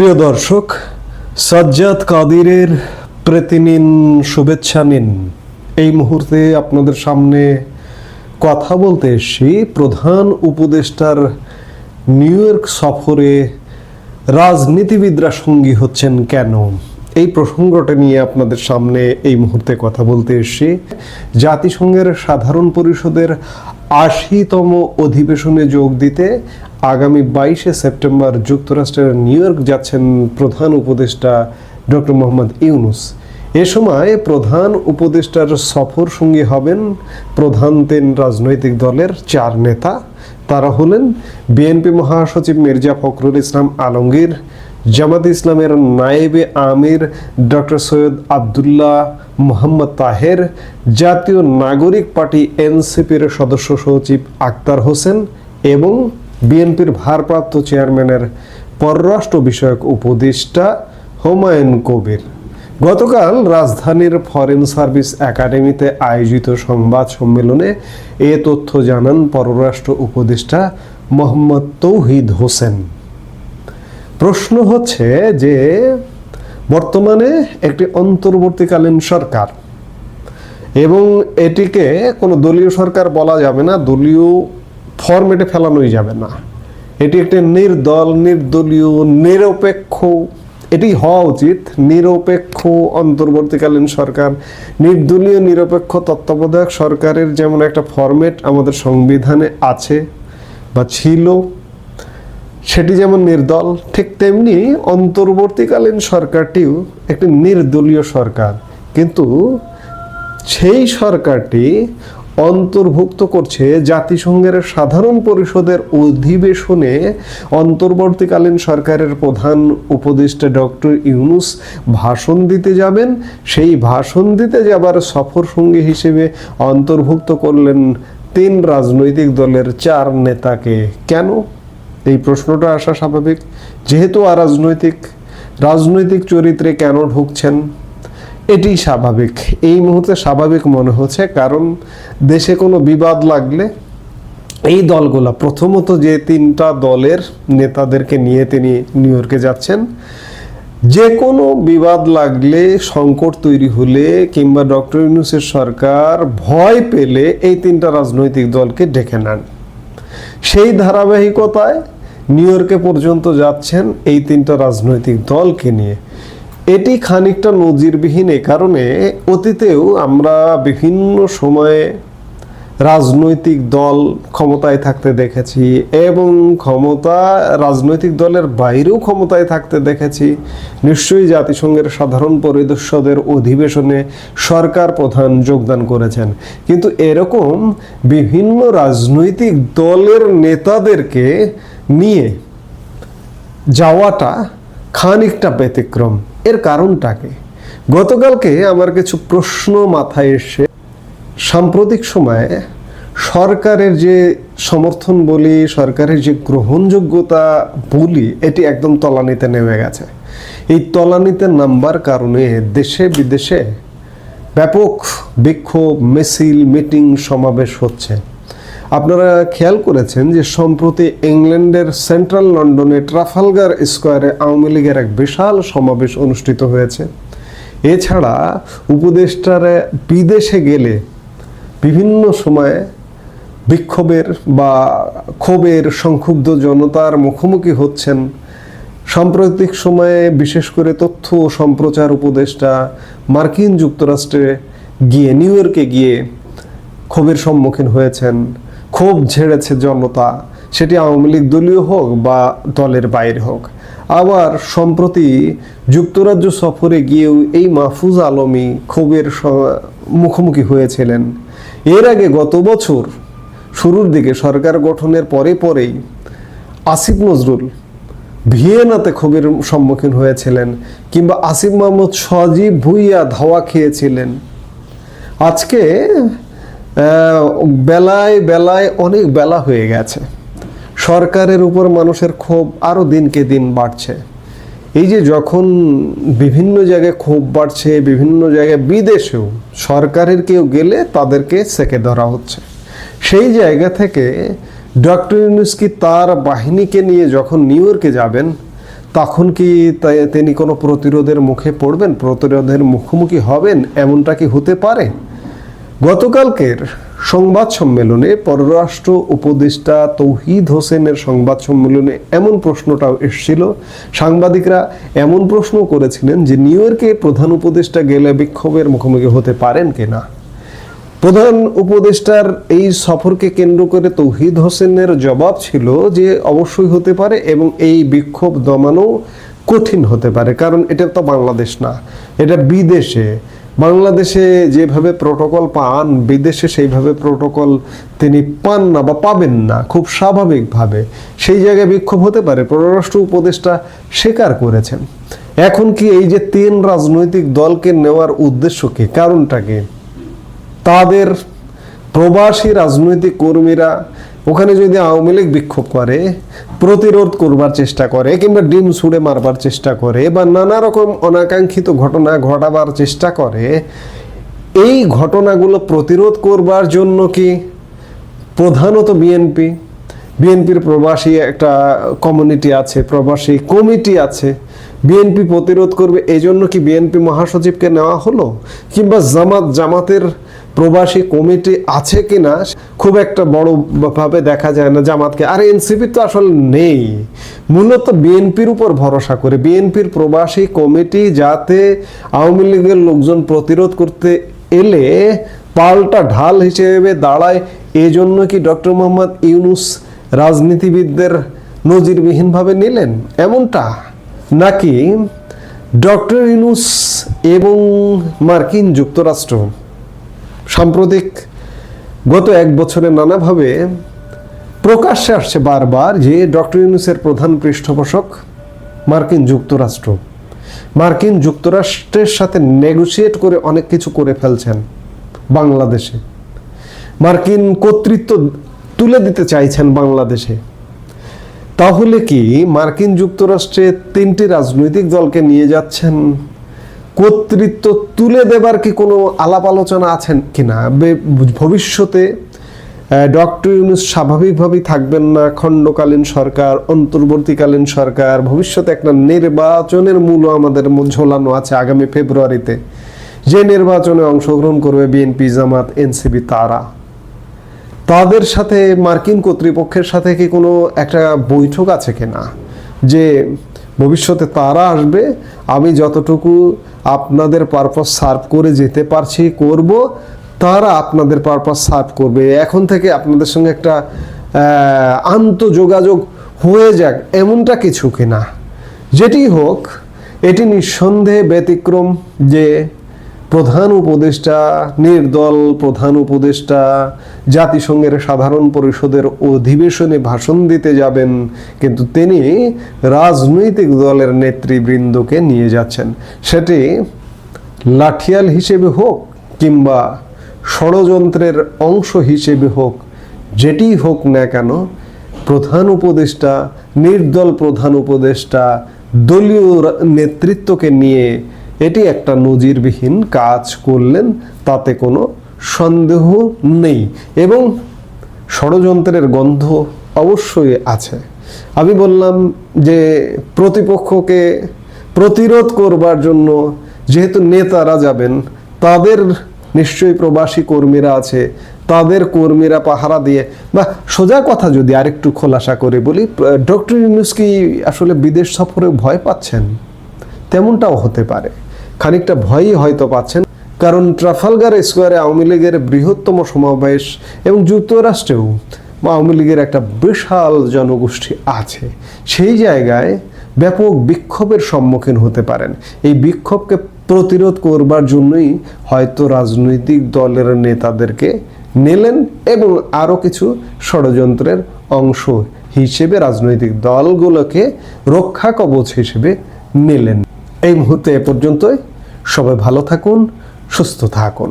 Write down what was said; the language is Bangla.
প্রিয় দর্শক, সাজ্জাদ কাদিরের প্রীতি নিন শুভেচ্ছা নিন। এই মুহূর্তে আপনাদের সামনে কথা বলতে এসেছি প্রধান উপদেষ্টার নিউ ইয়র্ক সফরে রাজনীতিবিদরা সঙ্গী হচ্ছেন কেন? এই প্রসঙ্গটা নিয়ে আপনাদের সামনে এই মুহূর্তে কথা বলতে এসেছি। জাতিসংঘের সাধারণ পরিষদের আশিতম অধিবেশনে যোগ দিতে আগামী বাইশে সেপ্টেম্বর যুক্তরাষ্ট্রের নিউ ইয়র্ক যাচ্ছেন প্রধান উপদেষ্টা ডক্টর মোহাম্মদ ইউনুস। এ সময় প্রধান উপদেষ্টার সফর সঙ্গী হবেন প্রধান তিন রাজনৈতিক দলের চার নেতা। তারা হলেন বিএনপি মহাসচিব মির্জা ফখরুল ইসলাম আলমগীর জামাত ইসলামের নায়েবে আমির ডক্টর সৈয়দ আবদুল্লাহ মোহাম্মদ তাহের, জাতীয় নাগরিক পার্টি এনসিপির সদস্য সচিব আক্তার হোসেন এবং বিএনপির ভারপ্রাপ্ত চেয়ারম্যানের পররাষ্ট্র বিষয়ক উপদেষ্টা হুমায়ুন কবির। গতকাল রাজধানীর ফরেন সার্ভিস একাডেমিতে আয়োজিত সংবাদ সম্মেলনে এ তথ্য জানান পররাষ্ট্র উপদেষ্টা মোহাম্মদ তৌহিদ হোসেন। প্রশ্ন হচ্ছে যে বর্তমানে একটি অন্তর্বর্তীকালীন সরকার এবং এটিকে কোনো দলীয় সরকার বলা যাবে না, দলীয় ফরম্যাটে ফেলানোই যাবে না। এটি একটি নির্দল, নির্দলীয়, নিরপেক্ষ, এটি হওয়া উচিত। নিরপেক্ষ অন্তর্বর্তীকালীন সরকার, নির্দলীয় নিরপেক্ষ তত্ত্বাবধায়ক সরকারের যেমন একটা ফরম্যাট আমাদের সংবিধানে আছে বা ছিল সেটি যেমন নির্দল, ঠিক তেমনি অন্তর্বর্তীকালীন সরকারটিও একটি নির্দলীয় সরকার। কিন্তু সেই সরকারটি অন্তর্ভুক্ত করছে জাতিসংঘের সাধারণ পরিষদের অধিবেশনে অন্তর্বর্তীকালীন সরকারের প্রধান উপদেষ্টা ডক্টর ইউনুস ভাষণ দিতে যাবেন। সেই ভাষণ দিতে যাবার সফর সঙ্গী হিসেবে অন্তর্ভুক্ত করলেন তিন রাজনৈতিক দলের চার নেতাকে। কেন? এই প্রশ্নটা আসা স্বাভাবিক। যেহেতু অরাজনৈতিক, রাজনৈতিক চরিত্রে কেন ঢুকছেন এটি স্বাভাবিক। এই মুহূর্তে স্বাভাবিক মনে হচ্ছে, কারণ দেশে কোনো বিবাদ লাগলে এই দলগুলা, প্রথমত যে তিনটা দলের নেতাদেরকে নিয়ে তিনি নিউ ইয়র্কে যাচ্ছেন, যে কোনো বিবাদ লাগলে সংকট তৈরি হলে কিংবা ডক্টর ইউনুসের সরকার ভয় পেলে এই তিনটা রাজনৈতিক দলকে ডেকে নেন। সেই ধারাবাহিকতায় নিউ ইয়র্কে পর্যন্ত যাচ্ছেন এই তিনটা রাজনৈতিক দলকে নিয়ে। এটি খানিকটা নজিরবিহীন এ কারণে অতীতেও আমরা বিভিন্ন সময়ে রাজনৈতিক দল ক্ষমতায় থাকতে দেখেছি এবং ক্ষমতা রাজনৈতিক দলের বাইরেও ক্ষমতায় থাকতে দেখেছি। নিশ্চয়ই জাতিসংঘের সাধারণ পরিদর্শদের অধিবেশনে সরকার প্রধান যোগদান করেছেন। কিন্তু এরকম বিভিন্ন রাজনৈতিক দলের নেতাদেরকে নিয়ে যাওয়াটা খানিকটা ব্যতিক্রম। এর কারণটাকে গতকালকে আমার কিছু প্রশ্ন মাথায় এসে সাম্প্রতিক সময়ে সরকারের যে সমর্থন বলি, সরকারের যে গ্রহণযোগ্যতা বলি, এটি একদম তলানিতে নেমে গেছে। এই তলানিতে নাম্বার কারণে দেশে বিদেশে ব্যাপক বিক্ষোভ, মিছিল, মিটিং, সমাবেশ হচ্ছে। আপনারা খেয়াল করেছেন যে সম্প্রতি ইংল্যান্ডের সেন্ট্রাল লন্ডনে ট্রাফালগার স্কোয়ারে আওয়ামী লীগের এক বিশাল সমাবেশ অনুষ্ঠিত হয়েছে। এছাড়া উপদেষ্টারা বিদেশে গেলে বিভিন্ন সময়ে বিক্ষোভের বা ক্ষোভের সংক্ষুব্ধ জনতার মুখোমুখি হচ্ছেন। সাম্প্রতিক সময়ে বিশেষ করে তথ্য ও সম্প্রচার উপদেষ্টা মার্কিন যুক্তরাষ্ট্রে গিয়ে নিউ ইয়র্কে গিয়ে ক্ষোভের সম্মুখীন হয়েছেন। ক্ষোভ ঝেড়েছে জনতা, সেটি আওয়ামী লীগ দলীয় হোক বা দলের বাইরে হোক। আবার সম্প্রতি যুক্তরাজ্য সফরে গিয়েও এই মাহফুজ আলমী ক্ষোভের মুখোমুখি হয়েছিলেন। এর আগে গত বছর শুরুর দিকে সরকার গঠনের পরে পরেই আসিফ নজরুল ভিয়েনাতে ক্ষোভের সম্মুখীন হয়েছিলেন কিংবা আসিফ মাহমুদ সজীব ভুইয়া ধাওয়া খেয়েছিলেন। আজকে বেলায় বেলায় অনেক বেলা হয়ে গেছে। সরকারের উপর মানুষের ক্ষোভ আরও দিনকে দিন বাড়ছে। এই যে যখন বিভিন্ন জায়গায় ক্ষোভ বাড়ছে, বিভিন্ন জায়গায় বিদেশেও সরকারের কেউ গেলে তাদেরকে সেকে ধরা হচ্ছে। সেই জায়গা থেকে ডক্টর ইউনুস কি তার বাহিনীকে নিয়ে যখন নিউ ইয়র্কে যাবেন, তখন কি তিনি কোনো প্রতিরোধের মুখে পড়বেন? প্রতিরোধের মুখোমুখি হবেন? এমনটা কি হতে পারে? গতকালকের সংবাদ সম্মেলনে পররাষ্ট্র উপদেষ্টা তৌহিদ হোসেনের সংবাদ সম্মেলনে এমন প্রশ্নটাও এসেছিল। সাংবাদিকরা এমন প্রশ্ন করেছিলেন যে নিউ ইয়র্কে প্রধান উপদেষ্টা গেলে বিক্ষোভের মুখোমুখি হতে পারেন কিনা প্রধান উপদেষ্টার এই সফরকে কেন্দ্র করে তৌহিদ হোসেনের জবাব ছিল যে অবশ্যই হতে পারে এবং এই বিক্ষোভ দমানো কঠিন হতে পারে, কারণ এটা তো বাংলাদেশ না, এটা বিদেশে। বাংলাদেশে যেভাবে প্রোটোকল পান, বিদেশে সেইভাবে প্রোটোকল তিনি পান না বা পাবেন না, খুব স্বাভাবিকভাবে সেই জায়গায় বিক্ষোভ হতে পারে। পররাষ্ট্র উপদেষ্টা স্বীকার করেছেন। এখন কি এই যে তিন রাজনৈতিক দলকে নেওয়ার উদ্দেশ্য কি, কারণটা কি? তাদের প্রবাসী রাজনৈতিক কর্মীরা ওখানে যদি আওয়ামী লীগ বিক্ষোভ করে, প্রতিরোধ করবার চেষ্টা করে, কিংবা ডিম ছুঁড়ে মারবার চেষ্টা করে, বা নানা রকম অনাকাঙ্ক্ষিত ঘটনা ঘটাবার চেষ্টা করে, এই ঘটনাগুলো প্রতিরোধ করবার জন্য কি প্রধানত বিএনপি বিএনপির প্রবাসী একটা কমিউনিটি আছে, প্রবাসী কমিটি আছে। বিএনপি প্রতিরোধ করবে এই জন্য কি বিএনপি মহাসচিবকে নেওয়া হলো? কিংবা জামাত, জামাতের প্রবাসী কমিটি আছে কি না খুব একটা বড় ভাবে দেখা যায় না জামাতকে। আর এনসিপি তো আসলে নেই। মূলত বিএনপির উপর ভরসা করে, বিএনপির প্রবাসী কমিটি যাতে আওয়ামী লীগের লোকজন প্রতিরোধ করতে এলে পাল্টা ঢাল হিসেবে দাঁড়ায় এই জন্য কি ডক্টর মোহাম্মদ ইউনুস রাজনীতিবিদদের নজিরবিহীনভাবে নিলেন? এমনটা? নাকি ডক্টর ইউনুস এবং মার্কিন যুক্তরাষ্ট্র সাম্প্রতিক গত এক বছরে নানাভাবে প্রকাশ্যে আসছে বারবার যে ডক্টর ইউনুসের প্রধান পৃষ্ঠপোষক মার্কিন যুক্তরাষ্ট্র। মার্কিন যুক্তরাষ্ট্রের সাথে নেগোসিয়েট করে অনেক কিছু করে ফেলছেন বাংলাদেশে। মার্কিন কর্তৃত্ব তুলে দিতে চাইছেন বাংলাদেশে। তাহলে কি মার্কিন যুক্তরাষ্ট্রে তিনটি রাজনৈতিক দলকে নিয়ে যাচ্ছেন কর্তৃত্ব তুলে দেবার কি কোনো আলাপ আলোচনা আছেন কিনা? বে- ভবিষ্যতে ডক্টর ইউনুস স্বাভাবিকভাবেই থাকবেন না, খণ্ডকালীন সরকার, অন্তর্বর্তীকালীন সরকার, ভবিষ্যতে একটা নির্বাচনের মূল আমাদের ঝোলানো আছে আগামী ফেব্রুয়ারিতে। যে নির্বাচনে অংশগ্রহণ করবে বিএনপি, জামাত এনসিবি তারা। তাদের সাথে, মার্কিন কর্তৃপক্ষের সাথে কি কোনো একটা বৈঠক আছে কিনা? যে ভবিষ্যতে তারা আসবে, আমি যতটুকু আপনাদের পারপাস সার্ভ করে যেতে পারছি, করব, তারা আপনাদের পারপাস সার্ভ করবে। এখন থেকে আপনাদের সঙ্গে একটা আন্তযোগাযোগ হয়ে যাক, এমনটা কিছু কিনা। যেটি হোক, এটি নিঃসন্দেহে ব্যতিক্রম যে প্রধান উপদেষ্টা, নির্দল প্রধান উপদেষ্টা, জাতিসংঘের সাধারণ পরিষদের অধিবেশনে ভাষণ দিতে যাবেন, কিন্তু তিনি রাজনৈতিক দলের নেতৃবৃন্দকে নিয়ে যাচ্ছেন। সেটি লাঠিয়াল হিসেবে হোক কিংবা ষড়যন্ত্রের অংশ হিসেবে হোক, যেটি হোক না কেন, প্রধান উপদেষ্টা, নির্দল প্রধান উপদেষ্টা, দলীয় নেতৃত্বকে নিয়ে এটি একটা নজিরবিহীন কাজ করলেন, তাতে কোনো সন্দেহ নেই এবং ষড়যন্ত্রের গন্ধ অবশ্যই আছে। আমি বললাম যে প্রতিপক্ষকে প্রতিরোধ করবার জন্য যেহেতু নেতারা যাবেন, তাদের নিশ্চয়ই প্রবাসী কর্মীরা আছে, তাদের কর্মীরা পাহারা দিয়ে, বা সোজা কথা যদি আরেকটু খোলাসা করে বলি ডক্টর ইউনুস কি আসলে বিদেশ সফরে ভয় পাচ্ছেন? তেমনটাও হতে পারে। খানিকটা ভয়ই হয়তো পাচ্ছেন, কারণ ট্রাফালগার স্কোয়ারে আওয়ামী লীগের বৃহত্তম সমাবেশ এবং যুক্তরাষ্ট্রেও আওয়ামী লীগের একটা বিশাল জনগোষ্ঠী আছে। সেই জায়গায় ব্যাপক বিক্ষোভের সম্মুখীন হতে পারেন। এই বিক্ষোভকে প্রতিরোধ করবার জন্যই হয়তো রাজনৈতিক দলের নেতাদেরকে নিলেন এবং আরও কিছু ষড়যন্ত্রের অংশ হিসেবে রাজনৈতিক দলগুলোকে রক্ষা কবচ হিসেবে নিলেন। এই মুহূর্তে এ পর্যন্তই। সবাই ভালো থাকুন সুস্থ থাকুন।